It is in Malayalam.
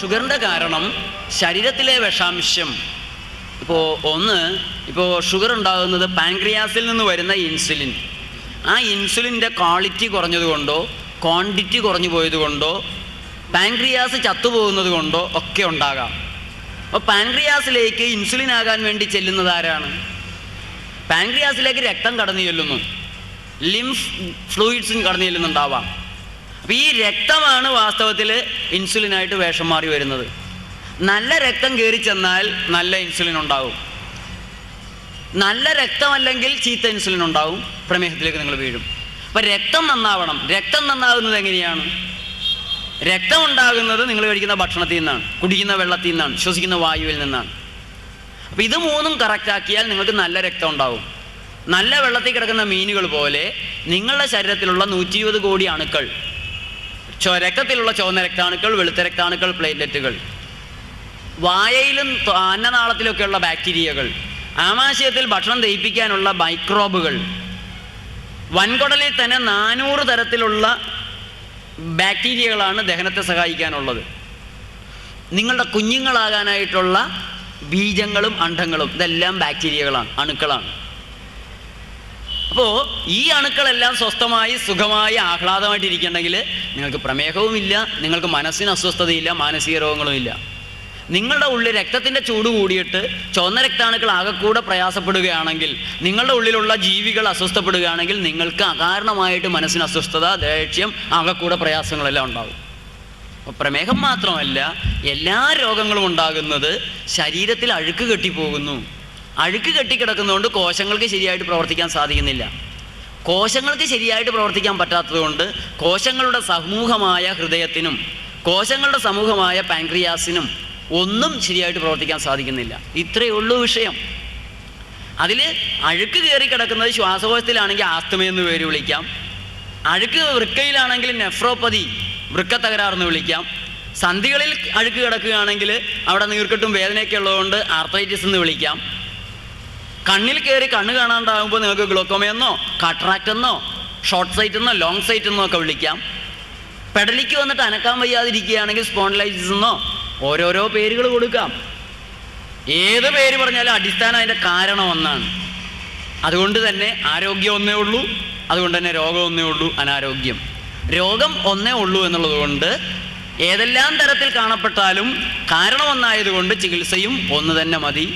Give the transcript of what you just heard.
ഷുഗറിന്റെ കാരണം ശരീരത്തിലെ വിഷാംശം. ഇപ്പോൾ ഒന്ന് ഇപ്പോൾ ഷുഗർ ഉണ്ടാകുന്നത് പാൻക്രിയാസിൽ നിന്ന് വരുന്ന ഇൻസുലിൻ. ആ ഇൻസുലിന്റെ ക്വാളിറ്റി കുറഞ്ഞതുകൊണ്ടോ ക്വാണ്ടിറ്റി കുറഞ്ഞു പോയതുകൊണ്ടോ പാൻക്രിയാസ് ചത്തുപോകുന്നത് കൊണ്ടോ ഒക്കെ ഉണ്ടാകാം. അപ്പോൾ പാൻക്രിയാസിലേക്ക് ഇൻസുലിൻ ആകാൻ വേണ്ടി ചെല്ലുന്നത് ആരാണ്? പാൻക്രിയാസിലേക്ക് രക്തം കടന്നു ചെല്ലുന്നു. ലിംഫ് ഫ്ലൂയിഡ്സും കടന്നു ചെല്ലുന്നുണ്ടാവാം. അപ്പോൾ ഈ രക്തമാണ് വാസ്തവത്തിൽ ഇൻസുലിനായിട്ട് വേഷം മാറി വരുന്നത്. നല്ല രക്തം കയറി ചെന്നാൽ നല്ല ഇൻസുലിൻ ഉണ്ടാവും. നല്ല രക്തമല്ലെങ്കിൽ ചീത്ത ഇൻസുലിൻ ഉണ്ടാവും. പ്രമേഹത്തിലേക്ക് നിങ്ങൾ വീഴും. അപ്പം രക്തം നന്നാവണം. രക്തം നന്നാവുന്നത് എങ്ങനെയാണ്? രക്തം ഉണ്ടാകുന്നത് നിങ്ങൾ കഴിക്കുന്ന ഭക്ഷണത്തിൽ നിന്നാണ്. കുടിക്കുന്ന വെള്ളത്തിൽ നിന്നാണ്. ശ്വസിക്കുന്ന വായുവിൽ നിന്നാണ്. അപ്പം ഇത് മൂന്നും കറക്റ്റാക്കിയാൽ നിങ്ങൾക്ക് നല്ല രക്തം ഉണ്ടാവും. നല്ല വെള്ളത്തിൽ കിടക്കുന്ന മീനുകൾ പോലെ നിങ്ങളുടെ ശരീരത്തിലുള്ള നൂറ്റി കോടി അണുക്കൾ രക്തത്തിലുള്ള ചുവന്ന രക്താണുക്കൾ വെളുത്ത രക്താണുക്കൾ പ്ലേറ്റ്ലെറ്റുകൾ. വായയിലും അന്നനാളത്തിലൊക്കെയുള്ള ബാക്ടീരിയകൾ. ആമാശയത്തിൽ ഭക്ഷണം ദഹിപ്പിക്കാനുള്ള മൈക്രോബുകൾ. വൻകുടലിൽ തന്നെ നാനൂറ് തരത്തിലുള്ള ബാക്ടീരിയകളാണ് ദഹനത്തെ സഹായിക്കാനുള്ളത്. നിങ്ങളുടെ കുഞ്ഞുങ്ങളാകാനായിട്ടുള്ള ബീജങ്ങളും അണ്ഡങ്ങളും ഇതെല്ലാം ബാക്ടീരിയകളാണ് അണുക്കളാണ്. അപ്പോൾ ഈ അണുക്കളെല്ലാം സ്വസ്ഥമായി സുഖമായി ആഹ്ലാദമായിട്ട് ഇരിക്കണമെങ്കിൽ നിങ്ങൾക്ക് പ്രമേഹവുമില്ല നിങ്ങൾക്ക് മനസ്സിന് അസ്വസ്ഥതയില്ല മാനസിക രോഗങ്ങളുമില്ല. നിങ്ങളുടെ ഉള്ളിൽ രക്തത്തിന്റെ ചൂട് കൂടിയിട്ട് ചുവന്ന രക്താണുക്കൾ ആകെക്കൂടെ പ്രയാസപ്പെടുകയാണെങ്കിൽ നിങ്ങളുടെ ഉള്ളിലുള്ള ജീവികൾ അസ്വസ്ഥപ്പെടുകയാണെങ്കിൽ നിങ്ങൾക്ക് അകാരണമായിട്ട് മനസ്സിന് അസ്വസ്ഥത ദേഷ്യം ആകെക്കൂടെ പ്രയാസങ്ങളെല്ലാം ഉണ്ടാകും അപ്പോൾ പ്രമേഹം മാത്രമല്ല എല്ലാ രോഗങ്ങളും ഉണ്ടാകുന്നത് ശരീരത്തിൽ അഴുക്ക് കെട്ടിപ്പോകുന്നു. അഴുക്ക് കെട്ടിക്കിടക്കുന്നതുകൊണ്ട് കോശങ്ങൾക്ക് ശരിയായിട്ട് പ്രവർത്തിക്കാൻ സാധിക്കുന്നില്ല. കോശങ്ങൾക്ക് ശരിയായിട്ട് പ്രവർത്തിക്കാൻ പറ്റാത്തതുകൊണ്ട് കോശങ്ങളുടെ സമൂഹമായ ഹൃദയത്തിനും കോശങ്ങളുടെ സമൂഹമായ പാൻക്രിയാസിനും ഒന്നും ശരിയായിട്ട് പ്രവർത്തിക്കാൻ സാധിക്കുന്നില്ല. ഇത്രയേ ഉള്ളൂ വിഷയം. അതിൽ അഴുക്ക് കയറി കിടക്കുന്നത് ശ്വാസകോശത്തിലാണെങ്കിൽ ആസ്തമയെന്ന് പേര് വിളിക്കാം. അഴുക്ക് വൃക്കയിലാണെങ്കിൽ നെഫ്രോപ്പതി വൃക്ക തകരാറെന്ന് വിളിക്കാം. സന്ധികളിൽ അഴുക്ക് കിടക്കുകയാണെങ്കിൽ അവിടെ നീർക്കെട്ടും വേദനയൊക്കെ ഉള്ളതുകൊണ്ട് ആർത്തൈറ്റിസ് എന്ന് വിളിക്കാം. കണ്ണിൽ കയറി കണ്ണ് കാണാണ്ടാകുമ്പോൾ നിങ്ങൾക്ക് ഗ്ലോക്കോമയെന്നോ കാട്രാക്റ്റ് എന്നോ ഷോർട്ട് സൈറ്റ് എന്നോ ലോങ് സൈറ്റ് എന്നോ ഒക്കെ വിളിക്കാം. പെടലിക്ക് വന്നിട്ട് അനക്കാൻ വയ്യാതിരിക്കുകയാണെങ്കിൽ സ്പോൺലൈസിസ് എന്നോ ഓരോരോ പേരുകൾ കൊടുക്കാം. ഏത് പേര് പറഞ്ഞാലും അടിസ്ഥാനം അതിന്റെ കാരണം ഒന്നാണ്. അതുകൊണ്ട് തന്നെ ആരോഗ്യം ഒന്നേ ഉള്ളൂ അതുകൊണ്ട് തന്നെ രോഗം ഒന്നേ ഉള്ളൂ അനാരോഗ്യം. രോഗം ഒന്നേ ഉള്ളൂ എന്നുള്ളത് കൊണ്ട് ഏതെല്ലാം തരത്തിൽ കാണപ്പെട്ടാലും കാരണം ഒന്നായതുകൊണ്ട് ചികിത്സയും ഒന്ന് തന്നെ മതി.